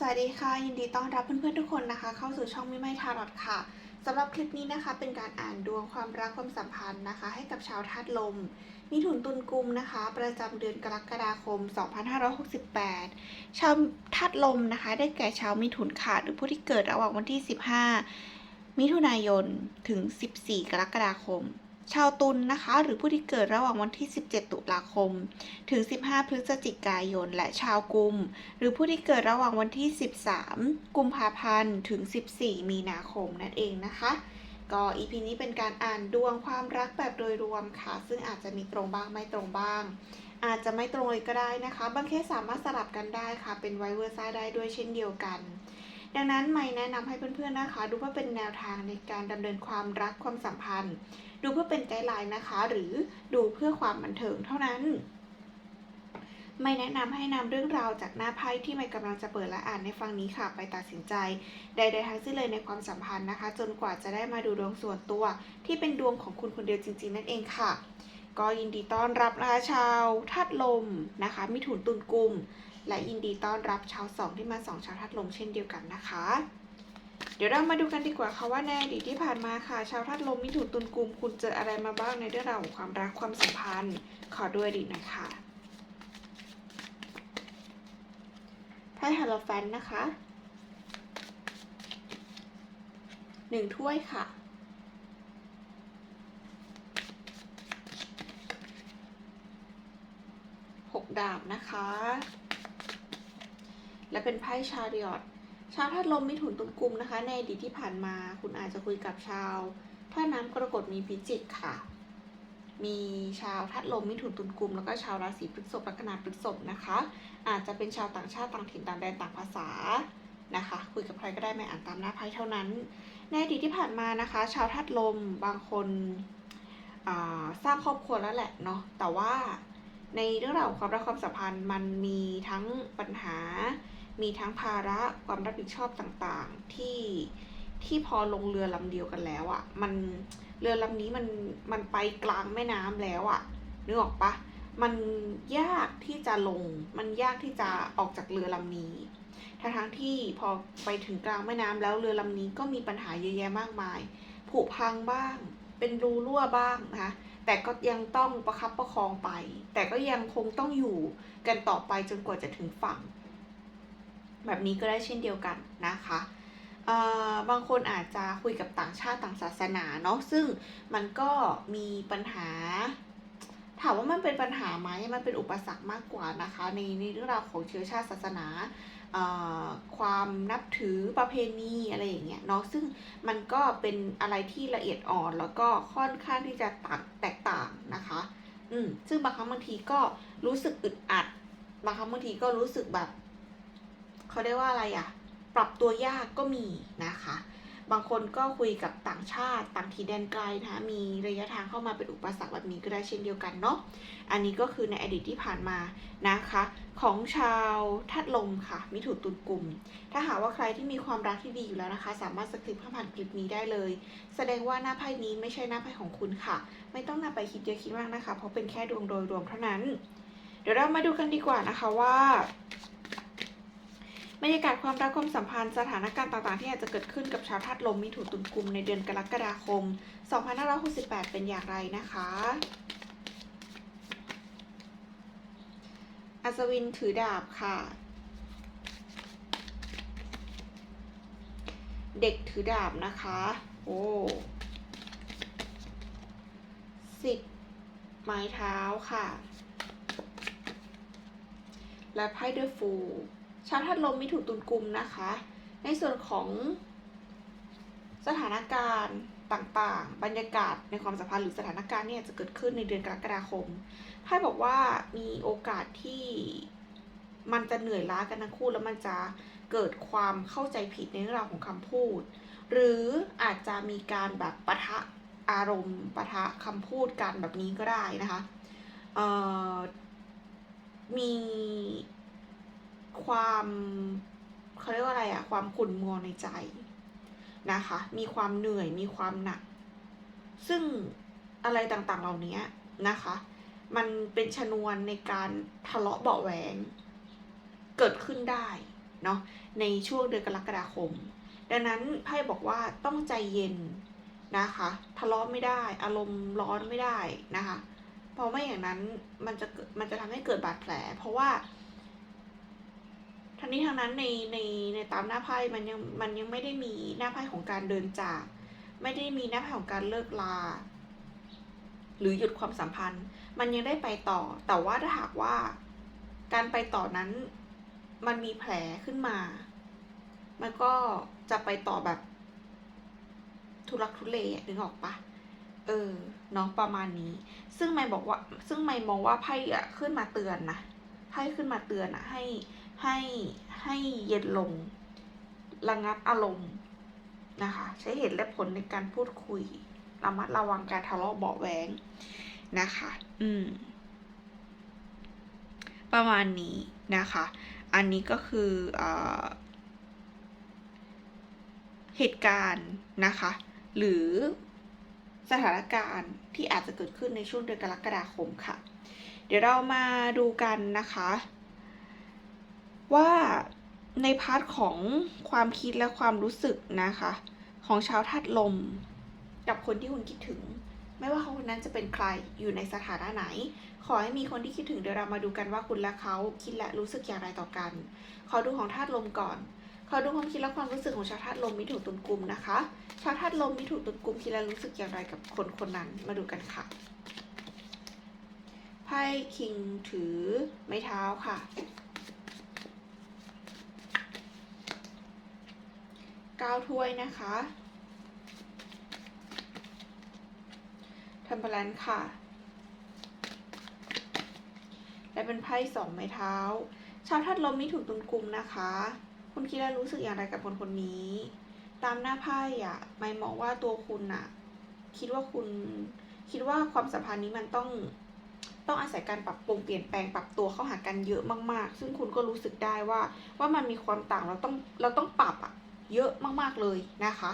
สวัสดีค่ะ ยินดีต้อนรับเพื่อนๆทุกคนนะคะ เข้าสู่ช่องมิไม่ทารอดค่ะสำหรับคลิปนี้นะคะ เป็นการอ่านดวงความรักความสัมพันธ์นะคะ ให้กับชาวธาตุลมมิถุนตุลกุมนะคะ ประจำเดือนกรกฎาคม 2568 ชาวธาตุลมนะคะ ได้แก่ชาวมิถุนค่ะหรือผู้ที่เกิดระหว่างวันที่ 15 มิถุนายนถึง 14 กรกฎาคม ชาวตุลนะคะ หรือผู้ที่เกิดระหว่างวันที่ 17 ตุลาคม ถึง 15 พฤศจิกายน และชาวกุม หรือผู้ที่เกิดระหว่างวันที่ 13 กุมภาพันธ์ ถึง 14 มีนาคมนั่นเองนะคะ ก็ EP นี้เป็นการอ่านดวงความรักแบบโดยรวมค่ะ ซึ่งอาจจะมีตรงบ้างไม่ตรงบ้าง อาจจะไม่ตรงเลยก็ได้นะคะ บางเคสสามารถสลับกันได้ค่ะ เป็นไวเวอร์ซ่าได้ด้วยเช่นเดียวกันดังนั้นไม่แนะนำให้เพื่อนๆนะคะ ดูเพื่อเป็นแนวทางในการดำเนินความรักความสัมพันธ์ ดูเพื่อเป็นไกด์ไลน์นะคะ หรือดูเพื่อความบันเทิงเท่านั้น ไม่แนะนำให้นำเรื่องราวจากหน้าไพ่ที่ไม่กำลังจะเปิดและอ่านในฟังนี้ค่ะ ไปตัดสินใจ ใดๆทั้งสิ้นเลยในความสัมพันธ์นะคะ จนกว่าจะได้มาดูดวงส่วนตัว ที่เป็นดวงของคุณคนเดียวจริง ๆ นั่นเองค่ะก็ยินดีต้อนรับนะคะชาวธาตุลมนะคะมิถุนตุลกุม และยินดีต้อนรับชาวสองที่มาสองชาวธาตุลมเช่นเดียวกันนะคะ เดี๋ยวเรามาดูกันดีกว่าค่ะว่าในอดีตที่ผ่านมาค่ะ ชาวธาตุลมมิถุนตุลกุมคุณเจออะไรมาบ้างในเรื่องราวของความรักความสัมพันธ์ ขอด้วยดีหน่อยค่ะไพ่ฮาโลแฟนนะคะหนึ่งถ้วยค่ะหกดาบนะคะ และเป็นไพ่ชาริอต ชาวธาตุลมมิถุนตุลกุมนะคะ ในอดีตที่ผ่านมาคุณอาจจะคุยกับชาวท่าน้ำกรกฎมีพิจิกค่ะ มีชาวธาตุลมมิถุนตุลกุม แล้วก็ชาวราศีพฤษภลัคนาพฤษภนะคะ อาจจะเป็นชาวต่างชาติต่างถิ่นต่างแดนต่างภาษานะคะคุยกับใครก็ได้ไม่อ่านตามหน้าไพ่เท่านั้น ในอดีตที่ผ่านมานะคะ ชาวธาตุลมบางคนสร้างครอบครัวแล้วแหละเนาะแต่ว่าในเรื่องราวความรักความสัมพันธ์มันมีทั้งปัญหา มีทั้งภาระความรับผิดชอบต่างๆ ที่ที่พอลงเรือลำเดียวกันแล้วอะ่ะ มันเรือลำนี้มันมันไปกลางแม่น้ำแล้วอะ่ะนึกออกปะมันยากที่จะลง มันยากที่จะออกจากเรือลำนี้ทั้งทั้งที่พอไปถึงกลางแม่น้ำแล้วเรือลำนี้ก็มีปัญหาเยอะแยะมากมาย ผุพังบ้าง เป็นรูรั่วบ้างนะคะแต่ก็ยังต้องประคับประคองไป แต่ก็ยังคงต้องอยู่กันต่อไปจนกว่าจะถึงฝั่ง แบบนี้ก็ได้เช่นเดียวกันนะคะบางคนอาจจะคุยกับต่างชาติต่างศาสนาเนาะซึ่งมันก็มีปัญหา ถามว่ามันเป็นปัญหาไหมมันเป็นอุปสรรคมากกว่านะคะในในเรื่องราวของเชื้อชาติศาสนาความนับถือประเพณีอะไรอย่างเงี้ยเนาะซึ่งมันก็เป็นอะไรที่ละเอียดอ่อนแล้วก็ค่อนข้างที่จะต่างแตกต่างนะคะอืมซึ่งบางครั้งบางทีก็รู้สึกอึดอัด บางครั้งบางทีก็รู้สึกแบบ เขาเรียกว่าอะไรอะปรับตัวยากก็มีนะคะ บางคนก็คุยกับต่างชาติ ต่างถิ่นแดนไกลนะคะมีระยะทางเข้ามาเป็นอุปสรรคแบบนี้ก็ได้เช่นเดียวกันเนาะอันนี้ก็คือในอดีตที่ผ่านมานะคะ ของชาวทัดลมค่ะ มิถุนตุลกลุ่ม ถ้าหากว่าใครที่มีความรักที่ดีอยู่แล้วนะคะ สามารถสคริปต์ผ่านคลิปนี้ได้เลย แสดงว่าหน้าไพ่นี้ไม่ใช่หน้าไพ่ของคุณค่ะ ไม่ต้องนำไปคิดเยอะคิดมากนะคะ เพราะเป็นแค่ดวงโดยรวมเท่านั้น เดี๋ยวเรามาดูกันดีกว่านะคะว่า บรรยากาศความรักความสัมพันธ์สถานการณ์ต่างๆ ที่อาจจะเกิดขึ้นกับชาวธาตุลมมิถุนตุลกุมในเดือนกรกฎาคม 2568 เป็นอย่างไรนะคะ อัศวินถือดาบค่ะ เด็กถือดาบนะคะ โอ้สิบไม้เท้าค่ะ และไพ่เดอะฟูล ชาวธาตุลมมิถุนตุลกุมนะคะ ในส่วนของสถานการณ์ต่างๆ บรรยากาศในความสัมพันธ์หรือสถานการณ์เนี่ยจะเกิดขึ้นในเดือนกรกฎาคมไพ่บอกว่ามีโอกาสที่มันจะเหนื่อยล้ากันทั้งคู่แล้วมันจะเกิดความเข้าใจผิดในเรื่องราวของคำพูด หรืออาจจะมีการแบบปะทะอารมณ์ปะทะคำพูดกันแบบนี้ก็ได้นะคะมี ความเขาเรียกว่าอะไรอะความขุ่นมัวในใจนะคะ มีความเหนื่อยมีความหนัก ซึ่งอะไรต่างๆเหล่านี้นะคะ มันเป็นชนวนในการทะเลาะเบาแหวงเกิดขึ้นได้เนาะในช่วงเดือนกรกฎาคม ดังนั้นไพ่บอกว่าต้องใจเย็นนะคะ ทะเลาะไม่ได้ อารมณ์ร้อนไม่ได้นะคะ เพราะไม่อย่างนั้นมันจะมันจะทำให้เกิดบาดแผล เพราะว่า ทั้งนี้ทั้งนั้นในในในตามหน้าไพ่มันยังมันยังไม่ได้มีหน้าไพ่ของการเดินจาก ไม่ได้มีหน้าไพ่ของการเลิกลา หรือหยุดความสัมพันธ์ มันยังได้ไปต่อ แต่ว่าถ้าหากว่า การไปต่อนั้น มันมีแผลขึ้นมา มันก็จะไปต่อแบบทุรักทุเลนึกออกปะเออเนาะประมาณนี้ ซึ่งไม่บอกว่า ซึ่งไม่มองว่าไพ่อะขึ้นมาเตือนนะไพ่ขึ้นมาเตือนอะให้ ให้ให้เย็นลง ระงับอารมณ์นะคะ ใช้เหตุและผลในการพูดคุย ระมัดระวังการทะเลาะเบาะแวงนะคะ อืม ประมาณนี้นะคะ อันนี้ก็คืออเหตุการณ์นะคะ หรือสถานการณ์ที่อาจจะเกิดขึ้นในช่วงเดือนกรกฎาคมค่ะ เดี๋ยวเรามาดูกันนะคะ ว่าในพาร์ทของความคิดและความรู้สึกนะคะ ของชาวธาตุลม กับคนที่คุณคิดถึง ไม่ว่าเขาคนนั้นจะเป็นใครอยู่ในสถานะไหน ขอให้มีคนที่คิดถึงเดี๋ยวเรามาดูกันว่าคุณและเขาคิดและรู้สึกอย่างไรต่อกัน ขอดูของธาตุลมก่อนขอดูความคิดและความรู้สึกของชาวธาตุลมมิถุนตุลกุมนะคะ ชาวธาตุลมมิถุนตุลกุมคิดและรู้สึกอย่างไรกับคนคนนั้นมาดูกันค่ะไพ่คิงถือไม้เท้าค่ะ เก้าถ้วยนะคะทัมเบลันค่ะ และเป็นไพ่สองไม้เท้า ชาวธาตุลมมิถุนตุลกุมนะคะ คุณคิดและรู้สึกอย่างไรกับคนคนนี้ ตามหน้าไพ่อะไม่มองว่าตัวคุณอะคิดว่าคุณคิดว่าความสัมพันธ์นี้มันต้องต้องอาศัยการปรับปรุงเปลี่ยนแปลงปรับตัวเข้าหากันเยอะมาก ๆ ซึ่งคุณก็รู้สึกได้ว่าว่ามันมีความต่างเราต้องเราต้องปรับอะ เยอะมากๆเลยนะคะ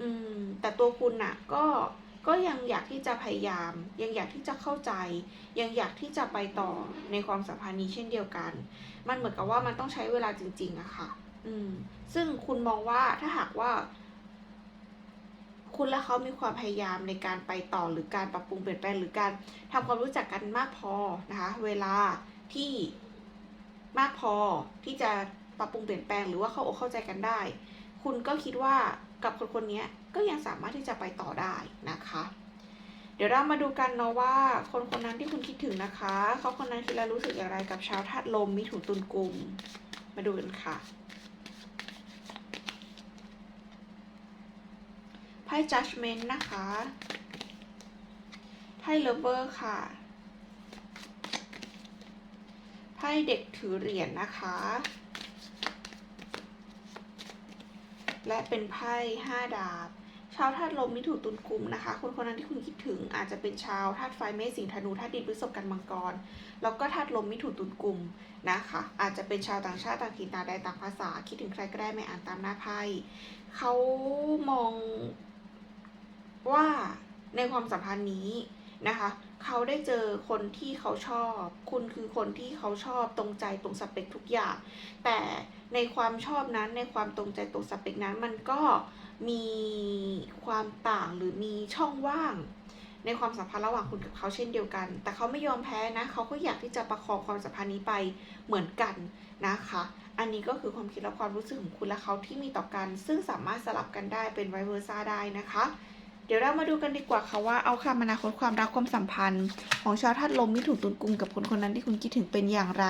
อืมแต่ตัวคุณน่ะก็ก็ยังอยากที่จะพยายาม ยังอยากที่จะเข้าใจ ยังอยากที่จะไปต่อในความสัมพันธ์นี้เช่นเดียวกัน มันเหมือนกับว่ามันต้องใช้เวลาจริง ๆอะค่ะ อืม ซึ่งคุณมองว่าถ้าหากว่า คุณและเขามีความพยายามในการไปต่อหรือการปรับปรุงเปลี่ยนแปลงหรือการทำความรู้จักกันมากพอนะคะ เวลาที่มากพอที่จะปรับปรุงเปลี่ยนแปลงหรือว่าเข้าอกเข้าใจกันได้ คุณก็คิดว่ากับคนคนนี้ก็ยังสามารถที่จะไปต่อได้นะคะ เดี๋ยวเรามาดูกันเนาะว่า คนคนนั้นที่คุณคิดถึงนะคะ เขาคนนั้นคิดและรู้สึกอย่างไรกับชาวธาตุลมมิถุนตุลกุม มาดูกันค่ะไพ่ judgment นะคะไพ่ lover ค่ะไพ่เด็กถือเหรียญนะคะ และเป็นไพ่ห้าดาบ ชาวธาตุลมมิถุนตุลกุมนะคะ คนคนนั้นที่คุณคิดถึงอาจจะเป็นชาวธาตุไฟเมษสิงห์ธนูธาตุดินพฤษภกันมังกร แล้วก็ธาตุลมมิถุนตุลกุมนะคะ อาจจะเป็นชาวต่างชาติต่างถิ่นต่างแดนต่างภาษา คิดถึงใครก็ได้ไม่อ่านตามหน้าไพ่เขามองว่าในความสัมพันธ์นี้นะคะ เขาได้เจอคนที่เขาชอบ คุณคือคนที่เขาชอบตรงใจตรงสเปคทุกอย่าง แต่ในความชอบนั้นในความตรงใจตรงสเปคนั้นมันก็มีความต่างหรือมีช่องว่าง ในความสัมพันธ์ระหว่างคุณกับเขาเช่นเดียวกัน แต่เขาไม่ยอมแพ้นะเขาก็อยากที่จะประคองความสัมพันธ์นี้ไปเหมือนกันนะคะ อันนี้ก็คือความคิดและความรู้สึกของคุณและเขาที่มีต่อกัน ซึ่งสามารถสลับกันได้เป็นไวเวอร์ซ่าได้นะคะ ดี๋ยวเรามาดูกันดีกว่าค่ะว่าเอาคำอนาคตความรักความสัมพันธ์ ของชาวธาตุลมมิถุนตุลกุมกับคนคนนั้นที่คุณคิดถึงเป็นอย่างไร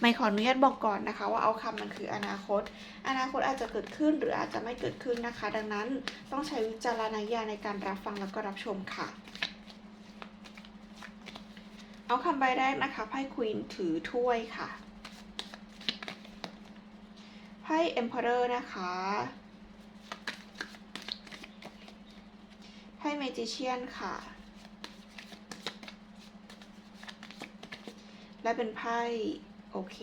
ไม่ขออนุญาตบอกก่อนนะคะ ว่าเอาคำมันคืออนาคต อนาคตอาจจะเกิดขึ้นหรืออาจจะไม่เกิดขึ้นนะคะ ดังนั้นต้องใช้วิจารณญาณในการรับฟังแล้วก็รับชมค่ะ เอาคำใบแรกนะคะไพ่ควีนถือถ้วยค่ะไพ่ Emperor นะคะ ไพ่ Magician ค่ะ และเป็นไพ่ โอเค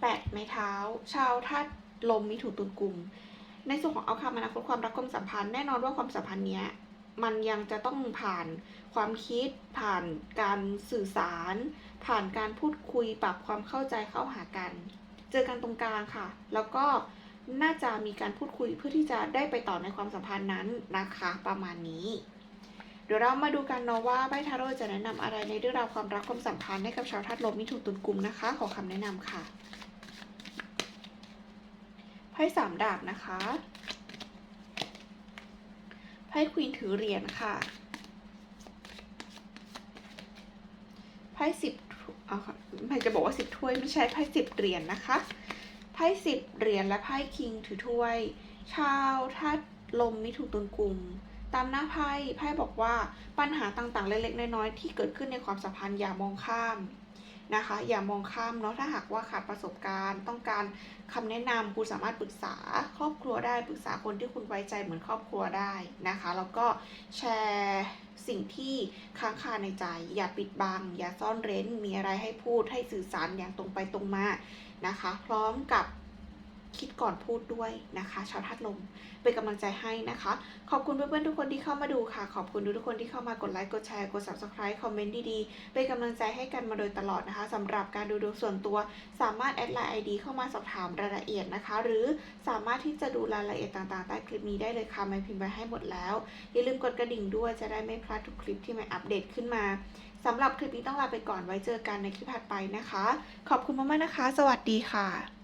แปดไม้เท้า ชาวธาตุลมมิถุนตุลกุมในส่วนของเอาคำอนาคตความรักความสัมพันธ์แน่นอนว่าความสัมพันธ์เนี้ยมันยังจะต้องผ่านความคิด ผ่านการสื่อสาร ผ่านการพูดคุยปรับความเข้าใจเข้าหากัน เจอกันตรงกลางค่ะ แล้วก็ น่าจะมีการพูดคุยเพื่อที่จะได้ไปต่อในความสัมพันธ์นั้นนะคะประมาณนี้ เดี๋ยวเรามาดูกันเนาะว่าไพ่ทาโร่จะแนะนำอะไรในเรื่องราวความรักความสัมพันธ์ให้กับชาวธาตุลมมิถุนตุลกุมนะคะ ขอคำแนะนำค่ะไพ่สามดาบนะคะไพ่ควีนถือเหรียญค่ะไพ่สิบอาค่ะไม่จะบอกว่าสิบถ้วยไม่ใช่ไพ่สิบเหรียญนะคะ ไพ่สิบเหรียญและไพ่คิงถือถ้วย ชาวธาตุลมมิถุนตุลกุมตามหน้าไพ่ไพ่บอกว่าปัญหาต่างๆ เล็กๆ น้อยๆ ที่เกิดขึ้นในความสัมพันธ์อย่ามองข้ามนะคะ อย่ามองข้ามเนาะถ้าหากว่าขาดประสบการณ์ ต้องการคำแนะนำคุณสามารถปรึกษาครอบครัวได้ปรึกษาคนที่คุณไว้ใจเหมือนครอบครัวได้นะคะแล้วก็แชร์สิ่งที่ค้างคาในใจ อย่าปิดบัง อย่าซ่อนเร้น มีอะไรให้พูดให้สื่อสารอย่างตรงไปตรงมา นะคะ พร้อมกับคิดก่อนพูดด้วยนะคะ ชาวธาตุลมเป็นกำลังใจให้นะคะ ขอบคุณเพื่อนๆทุกคนที่เข้ามาดูค่ะ ขอบคุณทุกคนที่เข้ามากดไลค์กดแชร์กด subscribe คอมเมนต์ดีๆ เป็นกำลังใจให้กันมาโดยตลอดนะคะสำหรับการดูดวงส่วนตัว สามารถแอดไลน์ ID เข้ามาสอบถามรายละเอียดนะคะ หรือสามารถที่จะดูรายละเอียดต่างๆใต้คลิปนี้ได้เลยค่ะไม่พิมพ์ไว้ให้หมดแล้วอย่าลืมกดกระดิ่งด้วยจะได้ไม่พลาดทุกคลิปที่ไม่อัปเดตขึ้นมา สำหรับคลิปนี้ต้องลาไปก่อนไว้เจอกันในคลิปถัดไปนะคะ ขอบคุณมากๆนะคะ สวัสดีค่ะ